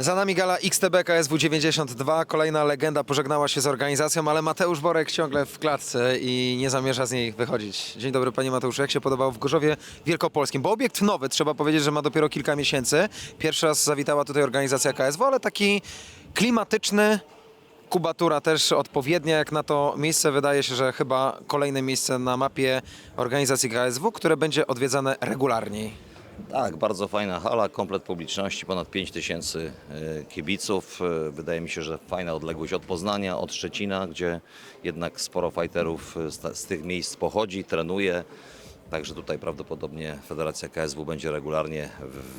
Za nami gala XTB KSW 92. Kolejna legenda pożegnała się z organizacją, ale Mateusz Borek ciągle w klatce i nie zamierza z niej wychodzić. Dzień dobry panie Mateuszu, jak się podobał w Gorzowie Wielkopolskim? Bo obiekt nowy, trzeba powiedzieć, że ma dopiero kilka miesięcy. Pierwszy raz zawitała tutaj organizacja KSW, ale taki klimatyczny, kubatura też odpowiednia jak na to miejsce. Wydaje się, że chyba kolejne miejsce na mapie organizacji KSW, które będzie odwiedzane regularniej. Tak, bardzo fajna hala, komplet publiczności, ponad 5 tysięcy e, kibiców. E, Wydaje mi się, że fajna odległość od Poznania, od Szczecina, gdzie jednak sporo fighterów e, z, tych miejsc pochodzi, trenuje. Także tutaj prawdopodobnie Federacja KSW będzie regularnie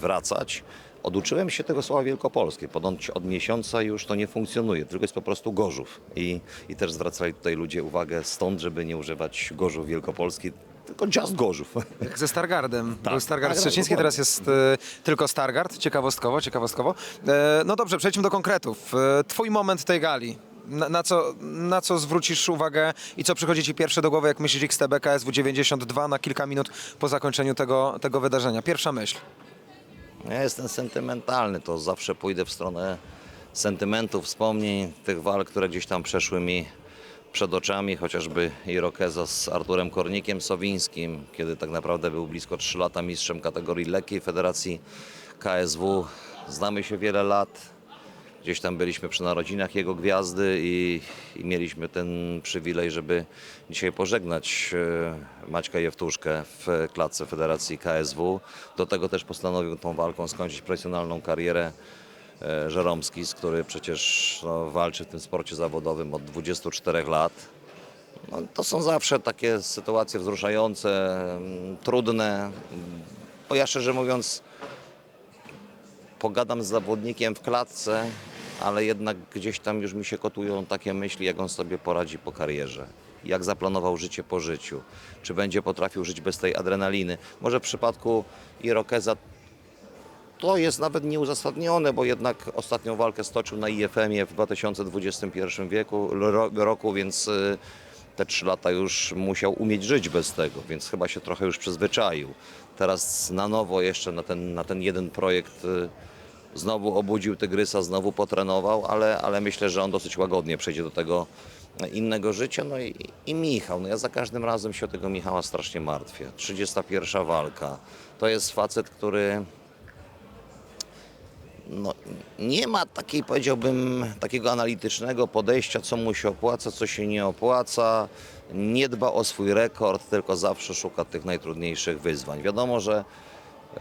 wracać. Oduczyłem się tego słowa wielkopolskie. Ponoć od miesiąca już to nie funkcjonuje, tylko jest po prostu Gorzów. I, i też zwracali tutaj ludzie uwagę stąd, żeby nie używać Gorzów Wielkopolski, tylko just Gorzów. Jak ze Stargardem. Tak. Był Stargard Tak, Szczeciński, dokładnie. teraz jest e, tylko Stargard. Ciekawostkowo, ciekawostkowo. E, no dobrze, przejdźmy do konkretów. E, twój moment tej gali. Na, na, co, na co zwrócisz uwagę i co przychodzi Ci pierwsze do głowy, jak myślisz XTB KSW 92 na kilka minut po zakończeniu tego, tego wydarzenia? Pierwsza myśl. Ja jestem sentymentalny, to zawsze pójdę w stronę sentymentów, wspomnień, tych walk, które gdzieś tam przeszły mi przed oczami, chociażby Irokeza z Arturem Kornikiem Sowińskim, kiedy tak naprawdę był blisko 3 lata mistrzem kategorii lekkiej Federacji KSW. Znamy się wiele lat, gdzieś tam byliśmy przy narodzinach jego gwiazdy i, i mieliśmy ten przywilej, żeby dzisiaj pożegnać e, Maćka Jewtuszkę w klatce Federacji KSW. Do tego też postanowił tą walką skończyć profesjonalną karierę Żeromski, który przecież no, walczy w tym sporcie zawodowym od 24 lat. No, to są zawsze takie sytuacje wzruszające, mm, trudne, bo ja szczerze mówiąc pogadam z zawodnikiem w klatce, ale jednak gdzieś tam już mi się kotują takie myśli, jak on sobie poradzi po karierze. Jak zaplanował życie po życiu? Czy będzie potrafił żyć bez tej adrenaliny? Może w przypadku Irokeza to jest nawet nieuzasadnione, bo jednak ostatnią walkę stoczył na IFM-ie w 2021 wieku, ro, roku, więc y, te trzy lata już musiał umieć żyć bez tego, więc chyba się trochę już przyzwyczaił. Teraz na nowo jeszcze na ten, na ten jeden projekt y, znowu obudził Tygrysa, znowu potrenował, ale, ale myślę, że on dosyć łagodnie przejdzie do tego innego życia. No i, i Michał, no ja za każdym razem się o tego Michała strasznie martwię. 31 walka. To jest facet, który no, nie ma takiej, powiedziałbym, takiego analitycznego podejścia, co mu się opłaca, co się nie opłaca. Nie dba o swój rekord, tylko zawsze szuka tych najtrudniejszych wyzwań. Wiadomo, że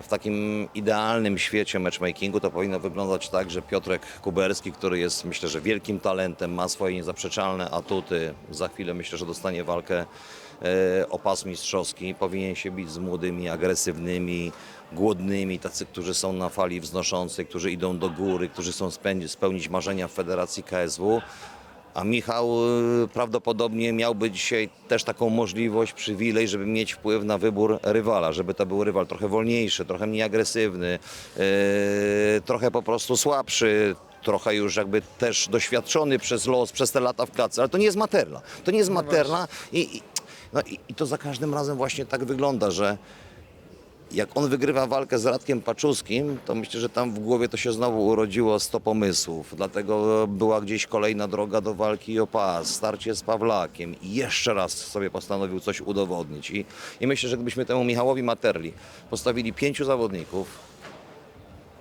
w takim idealnym świecie matchmakingu to powinno wyglądać tak, że Piotrek Kuberski, który jest myślę, że wielkim talentem, ma swoje niezaprzeczalne atuty, za chwilę myślę, że dostanie walkę e, o pas mistrzowski, powinien się bić z młodymi, agresywnymi, głodnymi, tacy, którzy są na fali wznoszącej, którzy idą do góry, którzy chcą spełnić marzenia w Federacji KSW. A Michał y, prawdopodobnie miałby dzisiaj też taką możliwość, przywilej, żeby mieć wpływ na wybór rywala, żeby to był rywal trochę wolniejszy, trochę mniej agresywny, yy, trochę po prostu słabszy, trochę już jakby też doświadczony przez los, przez te lata w klatce, ale to nie jest materla. To nie jest materla i, i, no i, i to za każdym razem właśnie tak wygląda, że jak on wygrywa walkę z Radkiem Paczuskim, to myślę, że tam w głowie to się znowu urodziło 100 pomysłów. Dlatego była gdzieś kolejna droga do walki o pas, starcie z Pawlakiem i jeszcze raz sobie postanowił coś udowodnić. I, i myślę, że gdybyśmy temu Michałowi Materli postawili pięciu zawodników,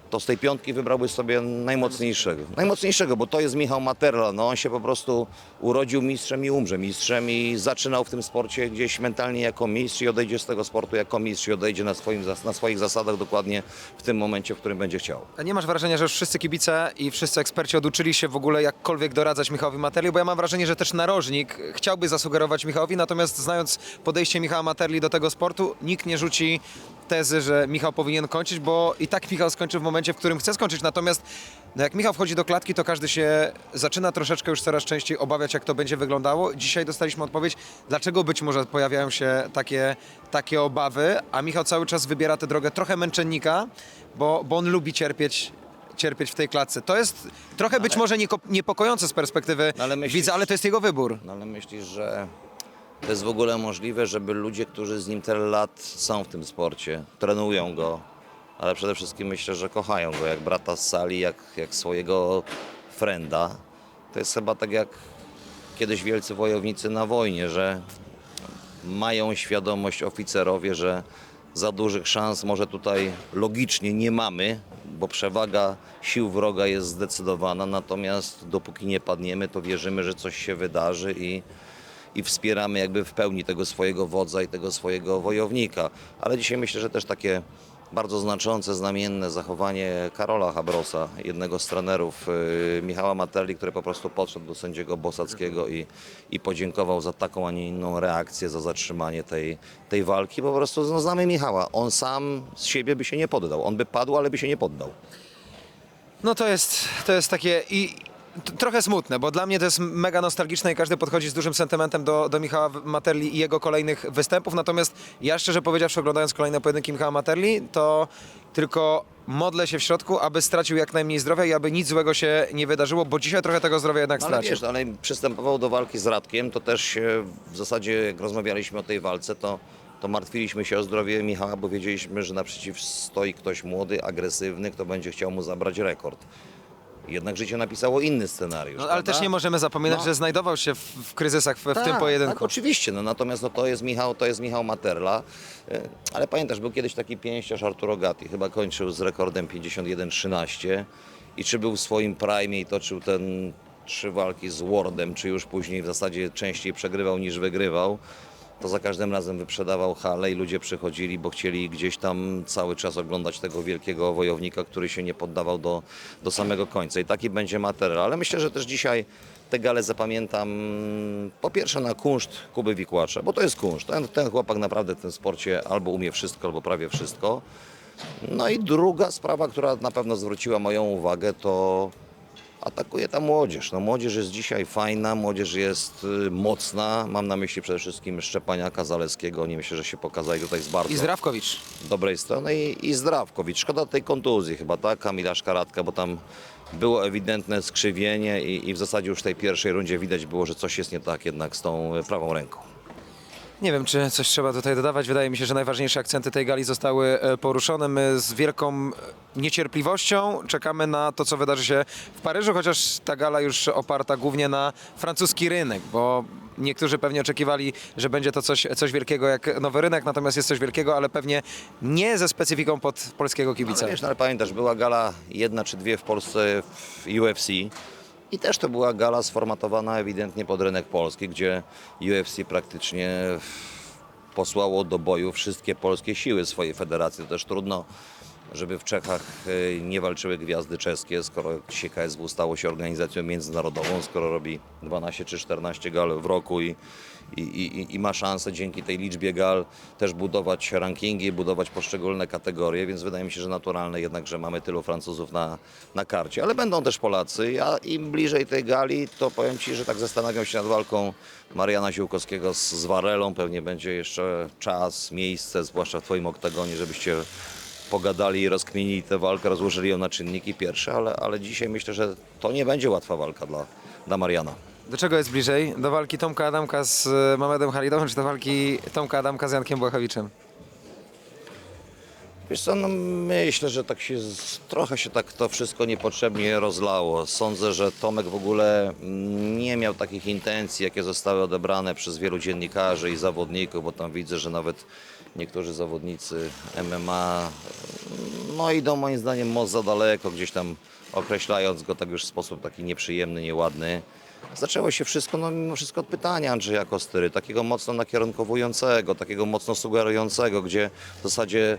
to z tej piątki wybrałby sobie najmocniejszego. Najmocniejszego, bo to jest Michał Materla. No, on się po prostu urodził mistrzem i umrze mistrzem i zaczynał w tym sporcie gdzieś mentalnie jako mistrz i odejdzie z tego sportu jako mistrz i odejdzie na, swoim, na swoich zasadach dokładnie w tym momencie, w którym będzie chciał. A nie masz wrażenia, że już wszyscy kibice i wszyscy eksperci oduczyli się w ogóle jakkolwiek doradzać Michałowi Materli? Bo ja mam wrażenie, że też narożnik chciałby zasugerować Michałowi, natomiast znając podejście Michała Materli do tego sportu, nikt nie rzuci tezy, że Michał powinien kończyć, bo i tak Michał skończy w momencie, w którym chce skończyć. Natomiast no jak Michał wchodzi do klatki, to każdy się zaczyna troszeczkę już coraz częściej obawiać, jak to będzie wyglądało. Dzisiaj dostaliśmy odpowiedź, dlaczego być może pojawiają się takie, takie obawy, a Michał cały czas wybiera tę drogę trochę męczennika, bo, bo on lubi cierpieć cierpieć w tej klatce. To jest trochę być może nieko- niepokojące z perspektywy No ale myślisz- widza, ale to jest jego wybór. No ale myślisz, że to jest w ogóle możliwe, żeby ludzie, którzy z nim tyle lat są w tym sporcie, trenują go, ale przede wszystkim myślę, że kochają go jak brata z sali, jak, jak swojego frenda. To jest chyba tak jak kiedyś wielcy wojownicy na wojnie, że mają świadomość oficerowie, że za dużych szans może tutaj logicznie nie mamy, bo przewaga sił wroga jest zdecydowana, natomiast dopóki nie padniemy, to wierzymy, że coś się wydarzy i, i wspieramy jakby w pełni tego swojego wodza i tego swojego wojownika. Ale dzisiaj myślę, że też takie bardzo znaczące, znamienne zachowanie Karola Habrosa, jednego z trenerów yy, Michała Materli, który po prostu podszedł do sędziego Bosackiego i, i podziękował za taką, a nie inną reakcję, za zatrzymanie tej, tej walki. Po prostu no, znamy Michała. On sam z siebie by się nie poddał. On by padł, ale by się nie poddał. No to jest, to jest takie i trochę smutne, bo dla mnie to jest mega nostalgiczne i każdy podchodzi z dużym sentymentem do, do Michała Materli i jego kolejnych występów. Natomiast ja szczerze powiedziawszy, oglądając kolejne pojedynki Michała Materli, to tylko modlę się w środku, aby stracił jak najmniej zdrowia i aby nic złego się nie wydarzyło, bo dzisiaj trochę tego zdrowia jednak No, ale stracił. wiesz, ale przystępował do walki z Radkiem, to też się w zasadzie, jak rozmawialiśmy o tej walce, to, to martwiliśmy się o zdrowie Michała, bo wiedzieliśmy, że naprzeciw stoi ktoś młody, agresywny, kto będzie chciał mu zabrać rekord. Jednak życie napisało inny scenariusz. No, ale prawda? też nie możemy zapominać, No. że znajdował się w, w kryzysach w, w tym Tak, pojedynku. Tak, oczywiście, no, natomiast no, to, jest Michał, to jest Michał Materla. E, Ale pamiętasz, był kiedyś taki pięściarz Arturo Gatti, chyba kończył z rekordem 51-13 i czy był w swoim prime i toczył ten trzy walki z Wardem, czy już później w zasadzie częściej przegrywał niż wygrywał, to za każdym razem wyprzedawał halę i ludzie przychodzili, bo chcieli gdzieś tam cały czas oglądać tego wielkiego wojownika, który się nie poddawał do, do samego końca. I taki będzie materiał. Ale myślę, że też dzisiaj te gale zapamiętam po pierwsze na kunszt Kuby Wikłacza, bo to jest kunszt. Ten, ten chłopak naprawdę w tym sporcie albo umie wszystko, albo prawie wszystko. No i druga sprawa, która na pewno zwróciła moją uwagę, to atakuje ta młodzież. No, młodzież jest dzisiaj fajna, młodzież jest y, mocna. Mam na myśli przede wszystkim Szczepaniaka Zaleskiego. Oni myślę, że się pokazali tutaj z bardzo I Zdrawkowicz. dobrej strony i, i Zdrawkowicz. Szkoda tej kontuzji chyba, tak? Kamila Szkaratka, bo tam było ewidentne skrzywienie i, i w zasadzie już w tej pierwszej rundzie widać było, że coś jest nie tak jednak z tą y, prawą ręką. Nie wiem, czy coś trzeba tutaj dodawać. Wydaje mi się, że najważniejsze akcenty tej gali zostały e, poruszone. My z wielką niecierpliwością czekamy na to, co wydarzy się w Paryżu, chociaż ta gala już oparta głównie na francuski rynek, bo niektórzy pewnie oczekiwali, że będzie to coś, coś wielkiego jak nowy rynek, natomiast jest coś wielkiego, ale pewnie nie ze specyfiką pod polskiego kibica. Ale wiesz, no, ale pamiętasz, była gala jedna czy dwie w Polsce w UFC i też to była gala sformatowana ewidentnie pod rynek polski, gdzie UFC praktycznie posłało do boju wszystkie polskie siły swojej federacji. To też trudno, żeby w Czechach e, nie walczyły gwiazdy czeskie, skoro dzisiaj KSW stało się organizacją międzynarodową, skoro robi 12 czy 14 gal w roku i, i, i, i ma szansę dzięki tej liczbie gal też budować rankingi, budować poszczególne kategorie, więc wydaje mi się, że naturalne jednak, że mamy tylu Francuzów na, na karcie. Ale będą też Polacy. Ja im bliżej tej gali, to powiem Ci, że tak zastanawiam się nad walką Mariana Ziółkowskiego z, z Warelą. Pewnie będzie jeszcze czas, miejsce, zwłaszcza w Twoim oktagonie, żebyście pogadali rozkminili tę walkę, rozłożyli ją na czynniki pierwsze, ale, ale dzisiaj myślę, że to nie będzie łatwa walka dla, dla Mariana. Do czego jest bliżej? Do walki Tomka Adamka z Mamedem Halidowym, czy do walki Tomka Adamka z Jankiem Błachowiczem? Wiesz co, no myślę, że tak się, trochę się tak to wszystko niepotrzebnie rozlało. Sądzę, że Tomek w ogóle mm, nie miał takich intencji, jakie zostały odebrane przez wielu dziennikarzy i zawodników, bo tam widzę, że nawet niektórzy zawodnicy MMA no idą moim zdaniem mocno za daleko, gdzieś tam określając go tak już w sposób taki nieprzyjemny, nieładny. Zaczęło się wszystko, no mimo wszystko od pytania Andrzeja Kostyry, takiego mocno nakierunkowującego, takiego mocno sugerującego, gdzie w zasadzie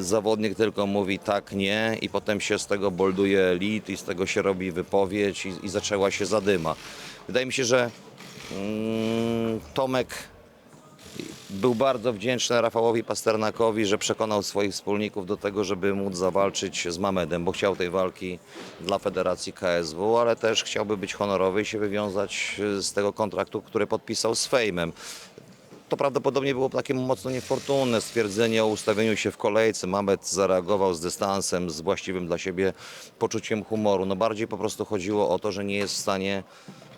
zawodnik tylko mówi tak, nie i potem się z tego bolduje lit i z tego się robi wypowiedź i, i zaczęła się zadyma. Wydaje mi się, że mm, Tomek był bardzo wdzięczny Rafałowi Pasternakowi, że przekonał swoich wspólników do tego, żeby móc zawalczyć z Mamedem, bo chciał tej walki dla Federacji KSW, ale też chciałby być honorowy i się wywiązać z tego kontraktu, który podpisał z Fejmem. To prawdopodobnie było takie mocno niefortunne stwierdzenie o ustawieniu się w kolejce. Mamet zareagował z dystansem, z właściwym dla siebie poczuciem humoru. No bardziej po prostu chodziło o to, że nie jest w stanie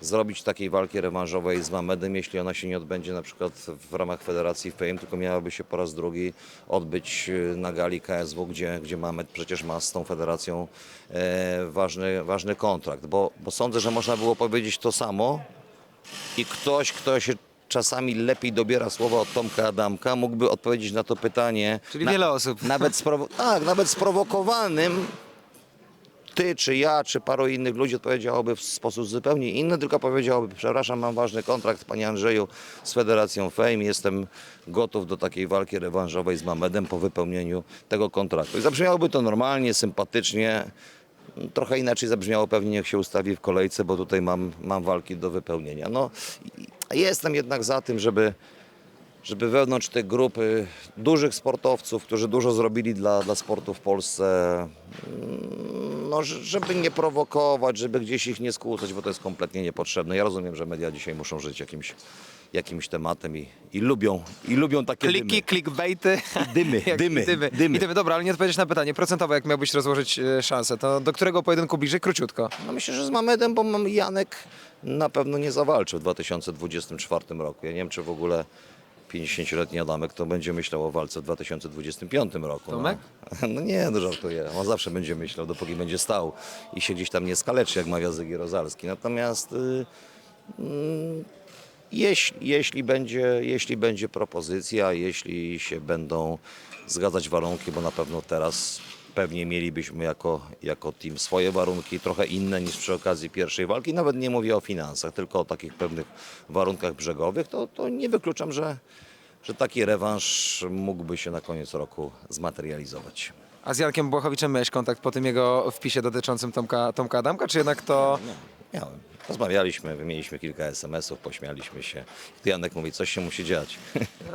zrobić takiej walki rewanżowej z Mamedem, jeśli ona się nie odbędzie na przykład w ramach Federacji Fame, tylko miałaby się po raz drugi odbyć e, na gali KSW, gdzie, gdzie Mamed przecież ma z tą federacją e, ważny, ważny kontrakt. Bo, bo sądzę, że można było powiedzieć to samo i ktoś, kto się czasami lepiej dobiera słowa od Tomka Adamka, mógłby odpowiedzieć na to pytanie. Czyli na, wiele osób. Nawet, sprowo- tak, nawet sprowokowanym ty, czy ja, czy paru innych ludzi odpowiedziałoby w sposób zupełnie inny, tylko powiedziałoby, przepraszam, mam ważny kontrakt, panie Andrzeju, z Federacją Fame, jestem gotów do takiej walki rewanżowej z Mamedem po wypełnieniu tego kontraktu. I zabrzmiałoby to normalnie, sympatycznie, trochę inaczej zabrzmiało pewnie, jak się ustawi w kolejce, bo tutaj mam, mam walki do wypełnienia. No, jestem jednak za tym, żeby żeby wewnątrz tej grupy dużych sportowców, którzy dużo zrobili dla, dla sportu w Polsce, mm, no, żeby nie prowokować, żeby gdzieś ich nie skłócać, bo to jest kompletnie niepotrzebne. Ja rozumiem, że media dzisiaj muszą żyć jakimś, jakimś tematem i, i lubią i lubią takie Kliki, dymy. clickbaity. Dymy, Jak dymy, dymy. dymy. I dymy. Dobra, ale nie odpowiedzieć na pytanie. Procentowo, jak miałbyś rozłożyć e, szanse, to do którego pojedynku bliżej? Króciutko. No myślę, że z Mamedem, bo mam Janek na pewno nie zawalczy w 2024 roku. Ja nie wiem, czy w ogóle 50-letni Adamek to będzie myślał o walce w 2025 roku. Tomek? No, no nie, no żartuję. On zawsze będzie myślał, dopóki będzie stał i się gdzieś tam nie skaleczy, jak mawia Zygi Rozalski. Natomiast y, mm, jeśli, jeśli, będzie, jeśli będzie propozycja, jeśli się będą zgadzać warunki, bo na pewno teraz pewnie mielibyśmy jako, jako team swoje warunki, trochę inne niż przy okazji pierwszej walki. Nawet nie mówię o finansach, tylko o takich pewnych warunkach brzegowych, to, to nie wykluczam, że, że taki rewanż mógłby się na koniec roku zmaterializować. A z Jankiem Błachowiczem miałeś kontakt po tym jego wpisie dotyczącym Tomka, Tomka Adamka, czy jednak to... Miałem. Rozmawialiśmy, wymieniliśmy kilka SMS-ów, pośmialiśmy się. Janek mówi, coś się musi dziać.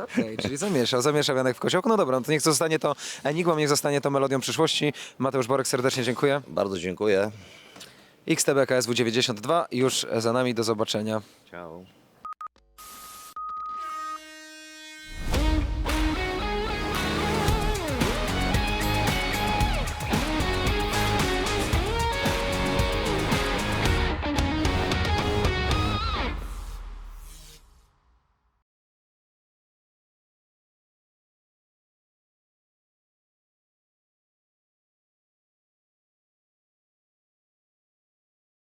Okej, czyli zamieszał, zamieszał Janek w kociołku. No dobra, no to niech zostanie to enigmą, niech zostanie to melodią przyszłości. Mateusz Borek, serdecznie dziękuję. Bardzo dziękuję. XTB KSW 92 już za nami, do zobaczenia. Ciao.